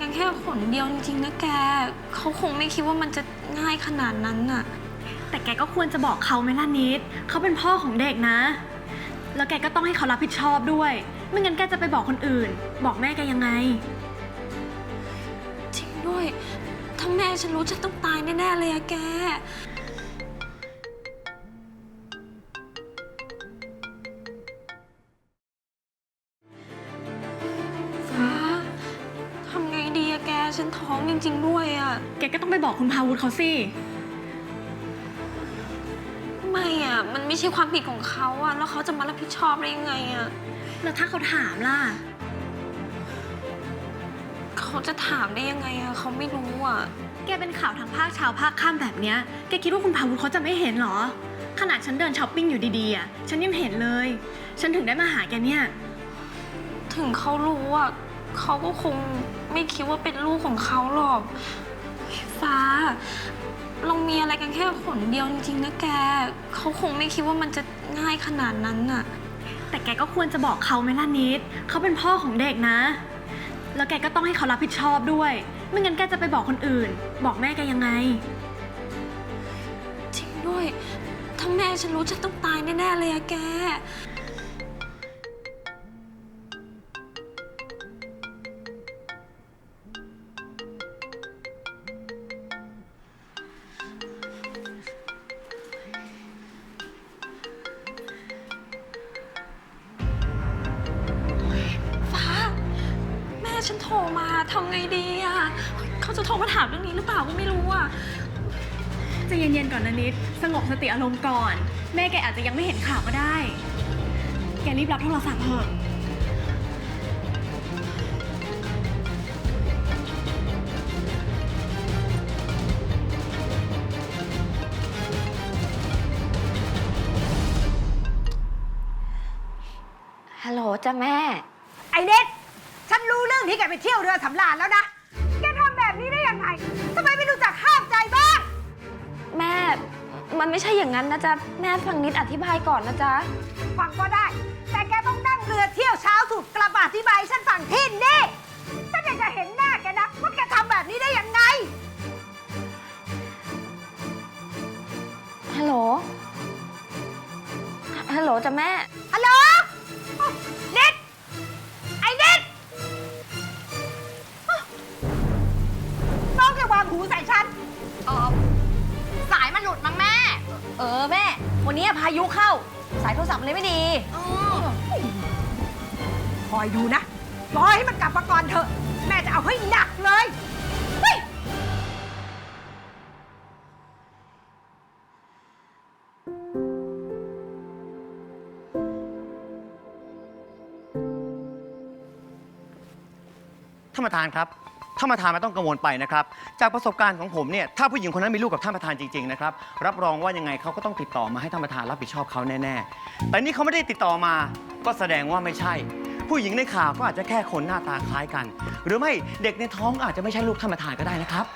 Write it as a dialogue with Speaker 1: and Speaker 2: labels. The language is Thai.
Speaker 1: กันแค่ขนเดียวจริงๆนะแก เขาคงไม่คิดว่ามันจะง่ายขนาดนั้นน่ะ
Speaker 2: แต่แกก็ควรจะบอกเขาไหมล่ะนิด เขาเป็นพ่อของเด็กนะ แล้วแกก็ต้องให้เขารับผิดชอบด้วย ไม่งั้นแกจะไปบอกคนอื่น บอกแม่แกยังไง
Speaker 1: จริงด้วย ถ้าแม่ฉันรู้ฉันต้องตายแน่ๆเลยอะแก ฉันท้องจริง ๆ ด้วยอะ
Speaker 2: แกก็ต้องไปบอกคุณพาวุฒิเขาสิ
Speaker 1: ไม่อะมันไม่ใช่ความผิดของเขาอะแล้วเขาจะมารับผิดชอบได้ยังไงอะ
Speaker 2: แล้วถ้าเขาถามล่ะ
Speaker 1: เขาจะถามได้ยังไงอะเขาไม่รู้อะ
Speaker 2: แกเป็นข่าวทางภาคเช้าภาคค่ำแบบเนี้ย แกคิดว่าคุณพาวุฒิเขาจะไม่เห็นเหรอ ขนาดฉันเดินช้อปปิ้งอยู่ดีๆอะ ฉันยังเห็นเลย ฉันถึงได้มาหาแกเนี่ย
Speaker 1: ถึงเขารู้อะ เขาก็คงไม่คิดว่าเป็นลูกของเขาหรอก ฟ้า เรามีอะไรกันแค่ขนเดียวจริงๆนะแก เขาคงไม่คิดว่ามันจะง่ายขนาดนั้นน่ะ
Speaker 2: แต่แกก็ควรจะบอกเขาไหมล่ะนิด เขาเป็นพ่อของเด็กนะ แล้วแกก็ต้องให้เขารับผิดชอบด้วย ไม่งั้นแกจะไปบอกคนอื่น บอกแม่แกยังไง
Speaker 1: จริงด้วย ถ้าแม่ฉันรู้ฉันต้องตายแน่ๆเลยอะแก ฉันโทรมาทำไงดีอะเขาจะโทรมาถามเรื่องนี้หรือเปล่าก็ไม่รู้อะ
Speaker 2: ใจะเย็นๆก่อนนะนิด สงบสติอารมณ์ก่อน แม่แกอาจจะยังไม่เห็นข่าวก็ได้ แกรีบรับโทรศัพท์เถอะ
Speaker 1: ฮัลโหลจ้ะแม่
Speaker 3: ไอ้เน็ต ฉันรู้เรื่องที่แกไปเที่ยวเรือสำราญแล้วนะ แกทำแบบนี้ได้ยังไงทำไมไม่รู้จักห้ามใจบ้าง
Speaker 1: แม่ มันไม่ใช่อย่างนั้นนะจ๊ะ แม่ฟังนิดอธิบายก่อนนะจ๊ะ
Speaker 3: ฟังก็ได้ แต่แกต้องนั่งเรือเที่ยวเช้าสุดกลับมาอธิบายให้ฉันฟังที่นี่ ฉันอยากจะเห็นหน้าแกนะว่าแกทำแบบนี้ได้ยังไง
Speaker 1: ฮัลโหล ฮัลโหลจ้ะ
Speaker 4: แม่ วันนี้พายุเข้า สายโทรศัพท์มันเลยไม่ดี
Speaker 3: คอยดูนะปล่อยให้มันกลับมาก่อนเถอะ แม่จะเอาให้หนักเลยเฮ้ย
Speaker 5: ท่านประธานครับ ท่านประธานไม่ต้องกังวลไปนะครับ จากประสบการณ์ของผมเนี่ยถ้าผู้หญิงคนนั้นมีลูกกับท่านประธานจริงๆนะครับรับรองว่ายังไงเขาก็ต้องติดต่อมาให้ท่านประธานรับผิดชอบเขาแน่ๆแต่นี่เขาไม่ได้ติดต่อมาก็แสดงว่าไม่ใช่ ผู้หญิงในข่าวก็อาจจะแค่คนหน้าตาคล้ายกัน หรือไม่เด็กในท้องอาจจะไม่ใช่ลูกท่านประธานก็ได้นะครับ